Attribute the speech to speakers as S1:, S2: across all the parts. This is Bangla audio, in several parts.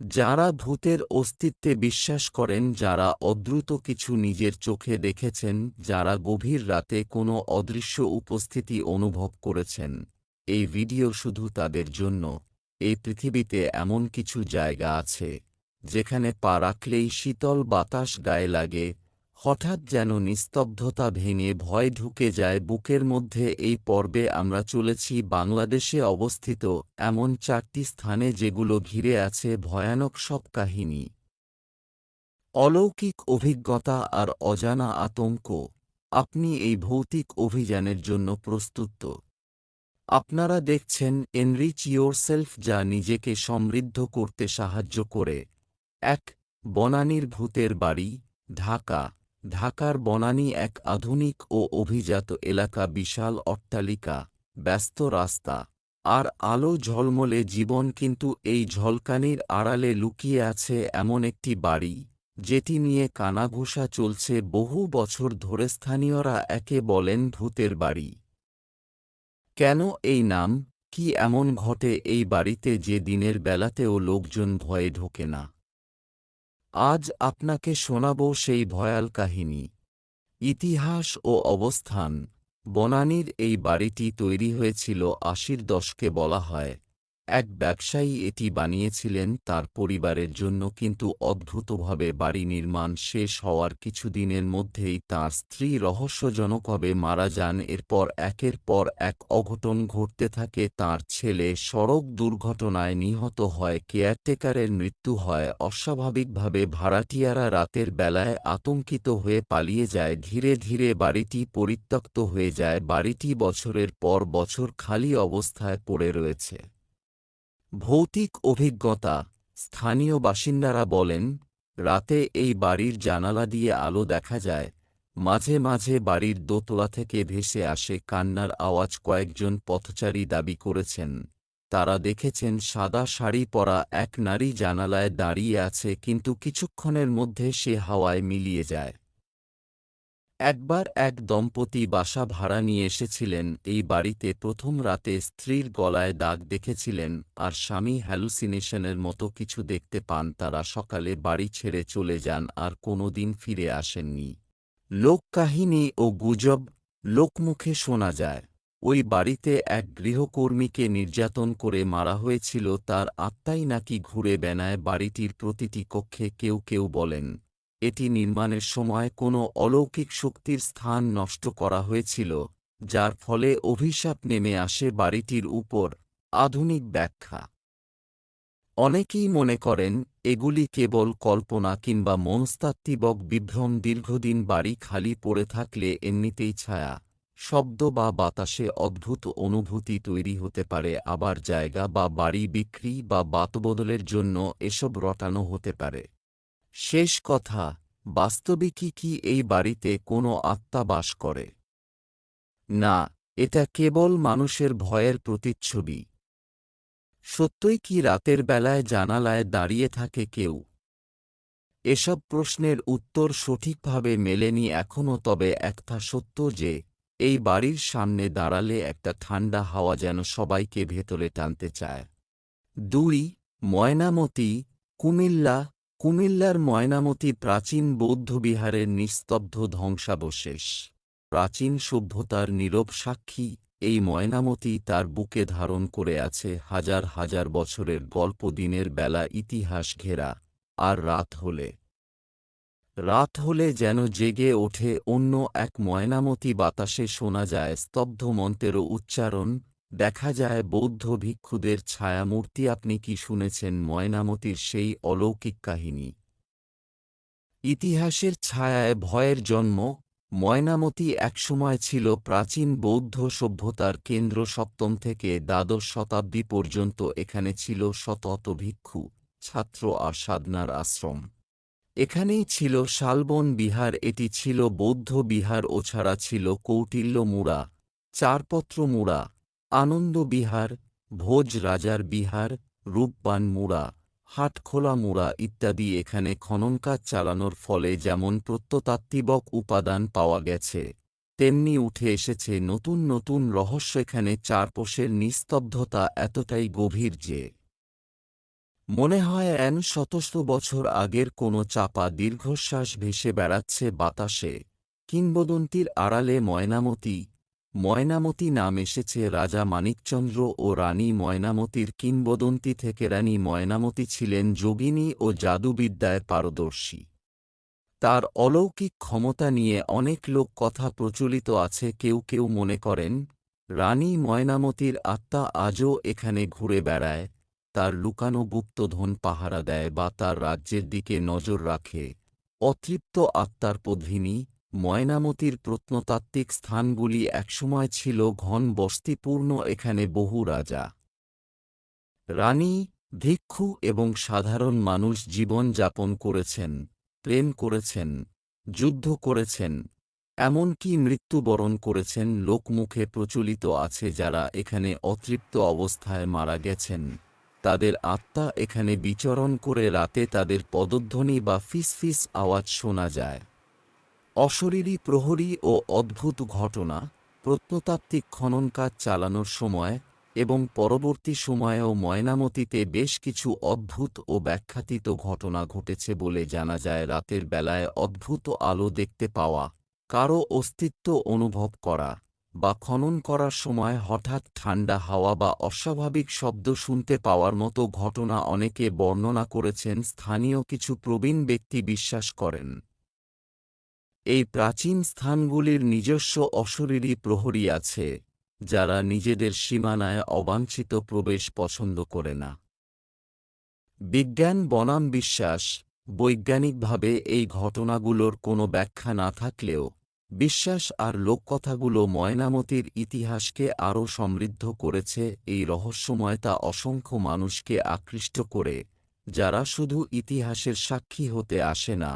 S1: যারা ভূতের অস্তিত্বে বিশ্বাস করেন, যারা অদ্রুত কিছু নিজের চোখে দেখেছেন, যারা গভীর রাতে কোনো অদৃশ্য উপস্থিতি অনুভব করেছেন, এই ভিডিও শুধু তাদের জন্য। এই পৃথিবীতে এমন কিছু জায়গা আছে, যেখানে পা রাখলেই শীতল বাতাস গায়ে লাগে হঠাৎ যেন নিস্তব্ধতা ভেঙে ভয় ঢুকে যায় বুকের মধ্যে, এই পর্বে আমরা চলেছি বাংলাদেশে অবস্থিত এমন চারটি স্থানে যেগুলো ঘিরে আছে ভয়ানক সব কাহিনী। অলৌকিক অভিজ্ঞতা আর অজানা আতঙ্ক। আপনি এই ভৌতিক অভিযানের জন্য প্রস্তুত। আপনারা দেখছেন এনরিচ ইয়োরসেলফ যা নিজেকে সমৃদ্ধ করতে সাহায্য করে। এক, বনানীর ভূতের বাড়ি, ঢাকা। ঢাকার বনানী এক আধুনিক ও অভিজাত এলাকা বিশাল অট্টালিকা, ব্যস্ত রাস্তা, আর আলো ঝলমলে জীবন কিন্তু এই ঝলকানির আড়ালে লুকিয়ে আছে এমন একটি বাড়ি, যেটি নিয়ে কানাঘোষা চলছে বহু বছর ধরে স্থানীয়রা একে বলেন ভূতের বাড়ি। কেন এই নাম? কি এমন ঘটে এই বাড়িতে যে দিনের বেলাতেও লোকজন ভয়ে ঢোকে না? আজ আপনাকে শোনাব সেই ভয়াল কাহিনী। ইতিহাস ও অবস্থান। বনানীর এই বাড়িটি তৈরি হয়েছিল আশির দশকে বলা হয়। এক ব্যবসায়ী এটি বানিয়েছিলেন তার পরিবারের জন্য কিন্তু অদ্ভুতভাবে বাড়ি নির্মাণ শেষ হওয়ার কিছুদিনের মধ্যেই তাঁর স্ত্রী রহস্যজনকভাবে মারা যান। এরপর একের পর এক অঘটন ঘটতে থাকে। তার ছেলে সড়ক দুর্ঘটনায় নিহত হয়, কেয়ারটেকারের মৃত্যু হয়। অস্বাভাবিকভাবে ভাড়াটিয়ারা রাতের বেলায় আতঙ্কিত হয়ে পালিয়ে যায়। ধীরে ধীরে বাড়িটি পরিত্যক্ত হয়ে যায়। বাড়িটি বছরের পর বছর খালি অবস্থায় পড়ে রয়েছে। ভৌতিক অভিজ্ঞতা, স্থানীয় বাসিন্দারা বলেন, রাতে এই বাড়ির জানালা দিয়ে আলো দেখা যায়, মাঝে মাঝে বাড়ির দোতলা থেকে ভেসে আসে কান্নার আওয়াজ কয়েকজন পথচারী দাবি করেছেন। তারা দেখেছেন সাদা শাড়ি পরা এক নারী জানালায় দাঁড়িয়ে আছে কিন্তু কিছুক্ষণের মধ্যে সে হাওয়ায় মিলিয়ে যায়। একবার এক দম্পতি বাসা ভাড়া নিয়ে এসেছিলেন, এই বাড়িতে প্রথম রাতে স্ত্রীর গলায় দাগ দেখেছিলেন আর স্বামী হ্যালুসিনেশনের মতো কিছু দেখতে পান, তারা সকালে বাড়ি ছেড়ে চলে যান আর কোনোদিন ফিরে আসেননি। লোককাহিনী ও গুজব লোকমুখে শোনা যায়। ওই বাড়িতে এক গৃহকর্মীকে নির্যাতন করে মারা হয়েছিল, তার আত্মাই নাকি ঘুরে বেনায় বাড়িটির প্রতিটি কক্ষে কেউ কেউ বলেন। এটি নির্মাণের সময় কোনো অলৌকিক শক্তির স্থান নষ্ট করা হয়েছিল, যার ফলে অভিশাপ নেমে আসে বাড়িটির উপর। আধুনিক ব্যাখ্যা। অনেকেই মনে করেন, এগুলি কেবল কল্পনা কিংবা মনস্তাত্ত্বিক বিভ্রম দীর্ঘদিন বাড়ি খালি পড়ে থাকলে এমনিতেই ছায়া, শব্দ বা বাতাসে অদ্ভুত অনুভূতি তৈরি হতে পারে, আবার জায়গা বা বাড়ি বিক্রি বা বাতবদলের জন্য এসব রটানো হতে পারে। শেষ কথা বাস্তবিকই কি এই বাড়িতে কোনো আত্মা বাস করে? না, এটা কেবল মানুষের ভয়ের প্রতিচ্ছবি। সত্যই কি রাতের বেলায় জানালায় দাঁড়িয়ে থাকে কেউ? এসব প্রশ্নের উত্তর সঠিকভাবে মেলেনি এখনও তবে একটা সত্য যে, এই বাড়ির সামনে দাঁড়ালে একটা ঠান্ডা হাওয়া যেন সবাইকে ভেতরে টানতে চায়। দুই, ময়নামতি, কুমিল্লা কুমিল্লার ময়নামতি প্রাচীন বৌদ্ধবিহারের নিস্তব্ধ ধ্বংসাবশেষ। প্রাচীন সভ্যতার নীরব সাক্ষী, এই ময়নামতি তার বুকে ধারণ করে আছে হাজার হাজার বছরের গল্প দিনের বেলা ইতিহাস ঘেরা, আর রাত হলে। রাত হলে যেন জেগে ওঠে অন্য এক ময়নামতি বাতাসে শোনা যায় স্তব্ধ মন্ত্রেরও উচ্চারণ দেখা যায় বৌদ্ধ ভিক্ষুদের ছায়ামূর্তি আপনি কি শুনেছেন ময়নামতির সেই অলৌকিক কাহিনী? ইতিহাসের ছায়ায় ভয়ের জন্ম, ময়নামতি একসময় ছিল প্রাচীন বৌদ্ধ সভ্যতার কেন্দ্র সপ্তম থেকে দ্বাদশ শতাব্দী পর্যন্ত এখানে ছিল শতত ভিক্ষু, ছাত্র আর সাধনার আশ্রম। এখানেই ছিল শালবন বিহার, এটি ছিল বৌদ্ধ বিহার ও ছাড়া ছিল কৌটিল্য মুড়া, চারপত্র মুড়া। আনন্দ বিহার ভোজ রাজার বিহার, রূপবান মুড়া, হাটখোলা মুড়া ইত্যাদি এখানে খননকাজ চালানোর ফলে যেমন প্রত্নতাত্ত্বিক উপাদান পাওয়া গেছে, তেমনি উঠে এসেছে নতুন নতুন রহস্য এখানে চারপোষের নিস্তব্ধতা এতটাই গভীর যে মনে হয় এন শতশত বছর আগের কোনো চাপা দীর্ঘশ্বাস ভেসে বেড়াচ্ছে বাতাসে, কিংবদন্তির আড়ালে ময়নামতি ময়নামতি নাম এসেছে রাজা মানিকচন্দ্র ও রানী ময়নামতির কিংবদন্তি থেকে রানী ময়নামতি ছিলেন যোগিনী ও জাদুবিদ্যায় পারদর্শী। তার অলৌকিক ক্ষমতা নিয়ে অনেক লোক কথা প্রচলিত আছে, কেউ কেউ মনে করেন, রানী ময়নামতির আত্মা আজও এখানে ঘুরে বেড়ায়, তার লুকানো গুপ্তধন পাহারা দেয় বা তার রাজ্যের দিকে নজর রাখে, অতৃপ্ত আত্মার পধিনী ময়নামতির প্রত্নতাত্ত্বিক স্থানগুলি একসময় ছিল ঘন বস্তিপূর্ণ, এখানে বহু রাজা, রানী, ভিক্ষু এবং সাধারণ মানুষ জীবন যাপন করেছেন, প্রেম করেছেন, যুদ্ধ করেছেন, এমনকি মৃত্যুবরণ করেছেন। লোকমুখে প্রচলিত আছে যারা এখানে অতৃপ্ত অবস্থায় মারা গেছেন। তাদের আত্মা এখানে বিচরণ করে রাতে তাদের পদধ্বনি বা ফিসফিস আওয়াজ শোনা যায়। অশরীরী, প্রহরী ও অদ্ভুত ঘটনা প্রত্নতাত্ত্বিক খনন কাজ চালানোর সময় এবং পরবর্তী সময়েও ময়নামতিতে বেশ কিছু অদ্ভুত ও ব্যাখ্যাতীত ঘটনা ঘটেছে বলে জানা যায় রাতের বেলায় অদ্ভুত আলো দেখতে পাওয়া, কারও অস্তিত্ব অনুভব করা বা খনন করার সময় হঠাৎ ঠান্ডা হাওয়া বা অস্বাভাবিক শব্দ শুনতে পাওয়ার মতো ঘটনা অনেকে বর্ণনা করেছেন স্থানীয় কিছু প্রবীণ ব্যক্তি বিশ্বাস করেন। এই প্রাচীন স্থানগুলির নিজস্ব অশরীরী প্রহরী আছে, যারা নিজেদের সীমানায় অবাঞ্ছিত প্রবেশ পছন্দ করে না। বিজ্ঞান বনাম বিশ্বাস, বৈজ্ঞানিকভাবে এই ঘটনাগুলোর কোনো ব্যাখ্যা না থাকলেও, বিশ্বাস আর লোককথাগুলো ময়নামতির ইতিহাসকে আরও সমৃদ্ধ করেছে এই রহস্যময়তা অসংখ্য মানুষকে আকৃষ্ট করে, যারা শুধু ইতিহাসের সাক্ষী হতে আসে না।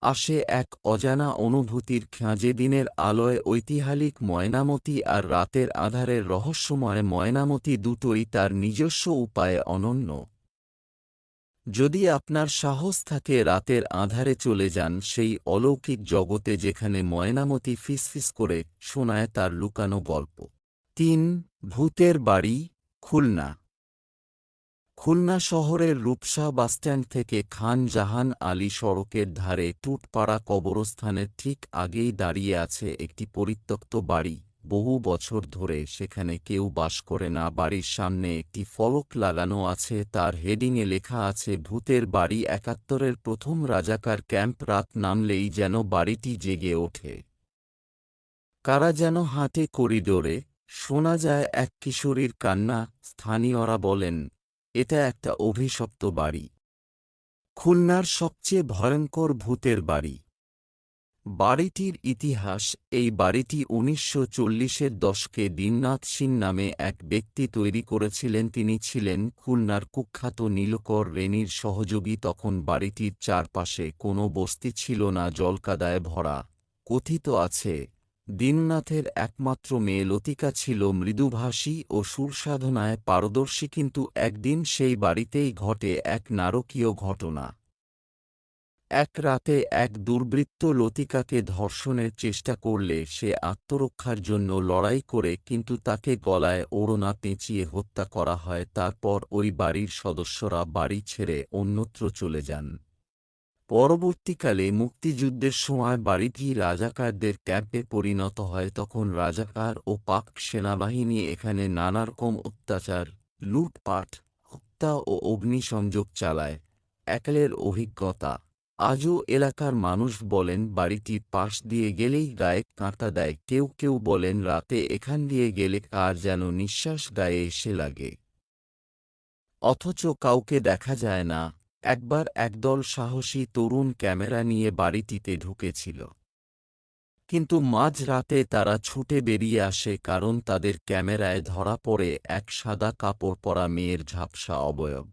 S1: আসে এক অজানা অনুভূতির খাঁজে দিনের আলোয় ঐতিহালিক ময়নামতি আর রাতের আধারের রহস্যময় ময়নামতি দুটোই তার নিজস্ব উপায়ে অনন্য। যদি আপনার সাহস থাকে রাতের আধারে চলে যান, সেই অলৌকিক জগতে যেখানে ময়নামতি ফিসফিস করে, শোনায় তার লুকানো গল্প। তিন, ভূতের বাড়ি, খুলনা। খুলনা শহরের রূপসা বাসস্ট্যান্ড থেকে খান জাহান আলী সড়কের ধারে টুটপাড়া কবরস্থানের ঠিক আগেই দাঁড়িয়ে আছে একটি পরিত্যক্ত বাড়ি। বহু বছর ধরে সেখানে কেউ বাস করে না, বাড়ির সামনে একটি ফলক লাগানো আছে, তার হেডিংয়ে লেখা আছে, ভূতের বাড়ি একাত্তরের প্রথম রাজাকার ক্যাম্প রাত নামলেই যেন বাড়িটি জেগে ওঠে। কারা যেন হাঁটে করিডোরে। শোনা যায়, এক কিশোরীর কান্না, স্থানীয়রা বলেন এটা একটা অভিশপ্ত বাড়ি। খুলনার সবচেয়ে ভয়ঙ্কর ভূতের বাড়ি। বাড়িটির ইতিহাস এই বাড়িটি উনিশশো চল্লিশের দশকে দীননাথ সিং নামে এক ব্যক্তি তৈরি করেছিলেন। তিনি ছিলেন খুলনার কুখ্যাত নীলকর রেনির সহযোগী। তখন বাড়িটির চারপাশে কোনো বস্তি ছিল না, জলকাদায় ভরা, কথিত আছে দীননাথের একমাত্র মেয়ে লতিকা ছিল মৃদুভাষী ও সুরসাধনায় পারদর্শী, কিন্তু একদিন সেই বাড়িতেই ঘটে এক নারকীয় ঘটনা। এক রাতে এক দুর্বৃত্ত লতিকাকে ধর্ষণের চেষ্টা করলে সে আত্মরক্ষার জন্য লড়াই করে, কিন্তু তাকে গলায় ওড়না পেঁচিয়ে হত্যা করা হয়। তারপর ওই বাড়ির সদস্যরা বাড়ি ছেড়ে অন্যত্র চলে যান। পরবর্তীকালে মুক্তিযুদ্ধের সময় বাড়িটি রাজাকারদের ক্যাম্পে পরিণত হয়, তখন রাজাকার ও পাক সেনাবাহিনী এখানে নানারকম অত্যাচার, লুটপাট, হত্যা ও অগ্নিসংযোগ চালায়। একালের অভিজ্ঞতা। আজও এলাকার মানুষ বলেন বাড়িটির পাশ দিয়ে গেলেই গায়ে কাঁটা দেয়। কেউ কেউ বলেন, রাতে এখান দিয়ে গেলে কার যেন নিঃশ্বাস গায়ে এসে লাগে। অথচ কাউকে দেখা যায় না। একবার একদল সাহসী তরুণ ক্যামেরা নিয়ে বাড়িটিতে ঢুকেছিল। কিন্তু মাঝ রাতে তারা ছুটে বেরিয়ে আসে কারণ তাদের ক্যামেরায় ধরা পড়ে এক সাদা কাপড় পরা মেয়ের ঝাপসা অবয়ব।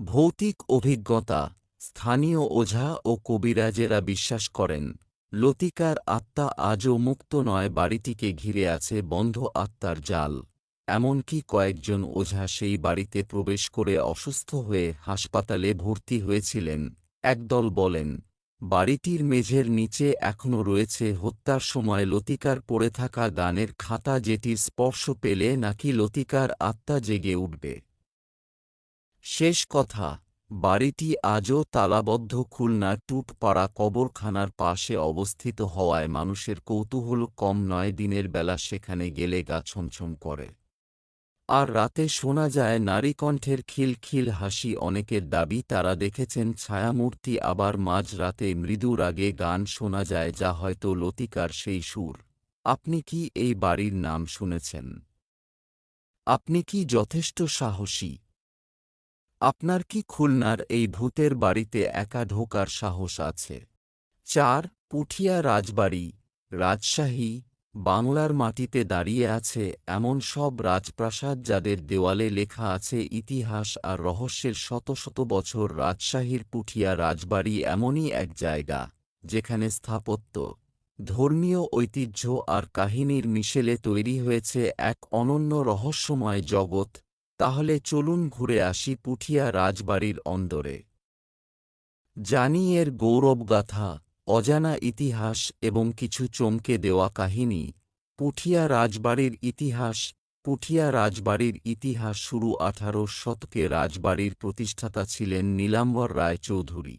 S1: ভৌতিক অভিজ্ঞতা, স্থানীয় ওঝা ও কবিরাজেরা বিশ্বাস করেন, লতিকার আত্মা আজও মুক্ত নয়, বাড়িটিকে ঘিরে আছে বন্ধ আত্মার জাল। এমনকি কয়েকজন ওঝা সেই বাড়িতে প্রবেশ করে অসুস্থ হয়ে হাসপাতালে ভর্তি হয়েছিলেন, একদল বলেন। বাড়িটির মেঝের নিচে এখনও রয়েছে হত্যার সময় লতিকার পড়ে থাকা গানের খাতা যেটির স্পর্শ পেলে নাকি লতিকার আত্মা জেগে উঠবে। শেষ কথা, বাড়িটি আজও তালাবদ্ধ খুলনার টুটপাড়া কবরখানার পাশে অবস্থিত হওয়ায় মানুষের কৌতূহল কম নয়, দিনের বেলা সেখানে গেলে গা ছমছম করে। আর রাতে শোনা যায় নারীকণ্ঠের খিলখিল হাসি, অনেকের দাবি তারা দেখেছেন ছায়ামূর্তি, আবার মাঝ রাতে মৃদু রাগে গান শোনা যায়, যা হয়তো লতিকার সেই সুর। আপনি কি এই বাড়ির নাম শুনেছেন? আপনি কি যথেষ্ট সাহসী? আপনার কি খুলনার এই ভূতের বাড়িতে একা ঢোকার সাহস আছে? চার, পুঠিয়া রাজবাড়ি, রাজশাহী বাংলার মাটিতে দাঁড়িয়ে আছে এমন সব রাজপ্রাসাদ যাদের দেওয়ালে লেখা আছে ইতিহাস আর রহস্যের শত শত বছর রাজশাহীর পুঠিয়া রাজবাড়ি এমনই এক জায়গা, যেখানে স্থাপত্য, ধর্মীয় ঐতিহ্য আর কাহিনীর মিশেলে তৈরি হয়েছে এক অনন্য রহস্যময় জগৎ। তাহলে চলুন ঘুরে আসি পুঠিয়া রাজবাড়ির অন্দরে। জানি এর গৌরবগাথা। অজানা ইতিহাস এবং কিছু চমকে দেওয়া কাহিনী, পুঠিয়া রাজবাড়ির ইতিহাস, পুঠিয়া রাজবাড়ির ইতিহাস শুরু আঠারো শতকে রাজবাড়ির প্রতিষ্ঠাতা ছিলেন নীলাম্বর রায় চৌধুরী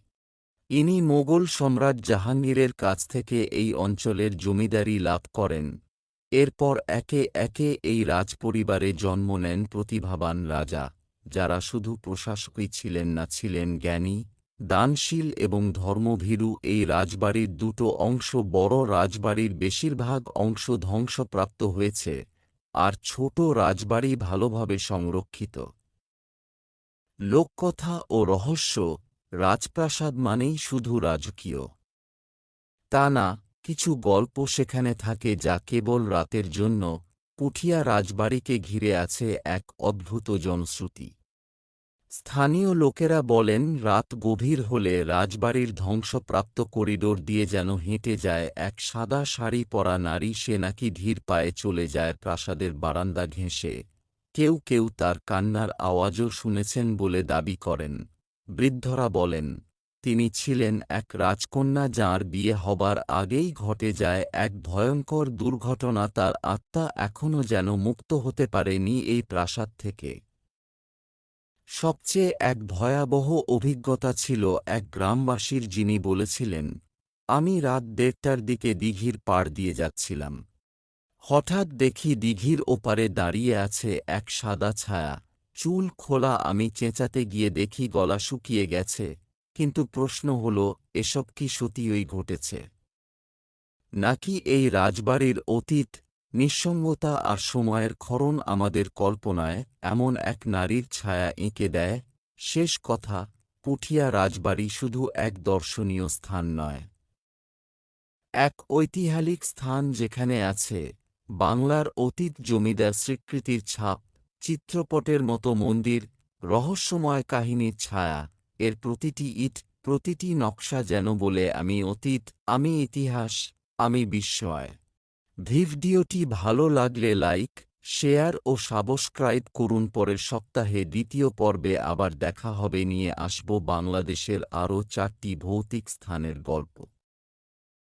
S1: ইনি মোগল সম্রাট জাহাঙ্গীরের কাছ থেকে এই অঞ্চলের জমিদারি লাভ করেন। এরপর একে একে এই রাজপরিবারে জন্ম নেন প্রতিভাবান রাজা, যারা শুধু প্রশাসকই ছিলেন না, ছিলেন জ্ঞানী দানশীল এবং ধর্মভীরু এই রাজবাড়ির দুটো অংশ বড় রাজবাড়ির বেশিরভাগ অংশ ধ্বংসপ্রাপ্ত হয়েছে, আর ছোট রাজবাড়ি ভালোভাবে সংরক্ষিত। লোককথা ও রহস্য রাজপ্রাসাদ মানেই শুধু রাজকীয়। তা না, কিছু গল্প সেখানে থাকে যা কেবল রাতের জন্য পুঠিয়া রাজবাড়িকে ঘিরে আছে এক অদ্ভুত জনশ্রুতি। স্থানীয় লোকেরা বলেন, রাত গভীর হলে রাজবাড়ির ধ্বংসপ্রাপ্ত করিডোর দিয়ে যেন হেঁটে যায় এক সাদা শাড়ি পরা নারী, সে নাকি ধীর পায়ে চলে যায় প্রাসাদের বারান্দা ঘেঁষে। কেউ কেউ তার কান্নার আওয়াজও শুনেছেন বলে দাবি করেন। বৃদ্ধরা বলেন, তিনি ছিলেন এক রাজকন্যা যাঁর বিয়ে হবার আগেই ঘটে যায় এক ভয়ঙ্কর দুর্ঘটনা। তার আত্মা এখনও যেন মুক্ত হতে পারেনি এই প্রাসাদ থেকে। সবচেয়ে এক ভয়াবহ অভিজ্ঞতা ছিল এক গ্রামবাসীর যিনি বলেছিলেন, আমি রাত দেড়টার দিকে দিঘির পাড় দিয়ে যাচ্ছিলাম। হঠাৎ দেখি দিঘির ওপারে দাঁড়িয়ে আছে এক সাদা ছায়া। চুল খোলা আমি চেঁচাতে গিয়ে দেখি গলা শুকিয়ে গেছে, কিন্তু প্রশ্ন হল, এসব কি সত্যিই ঘটেছে? নাকি এই রাজবাড়ির অতীত নিঃসঙ্গতা আর সময়ের ক্ষরণ আমাদের কল্পনায় এমন এক নারীর ছায়া এঁকে দেয়। শেষ কথা, পুঠিয়া রাজবাড়ি শুধু এক দর্শনীয় স্থান নয়। এক ঐতিহাসিক স্থান যেখানে আছে বাংলার অতীত জমিদার স্বীকৃতির ছাপ, চিত্রপটের মতো মন্দির, রহস্যময় কাহিনীর ছায়া, এর প্রতিটি ইট, প্রতিটি নকশা যেন বলে আমি অতীত, আমি ইতিহাস, আমি বিস্ময়। ভিডিওটি ভালো লাগলে লাইক, শেয়ার ও সাবস্ক্রাইব করুন। পরের সপ্তাহে দ্বিতীয় পর্বে আবার দেখা হবে। নিয়ে আসব বাংলাদেশের আরও চারটি ভৌতিক স্থানের গল্প।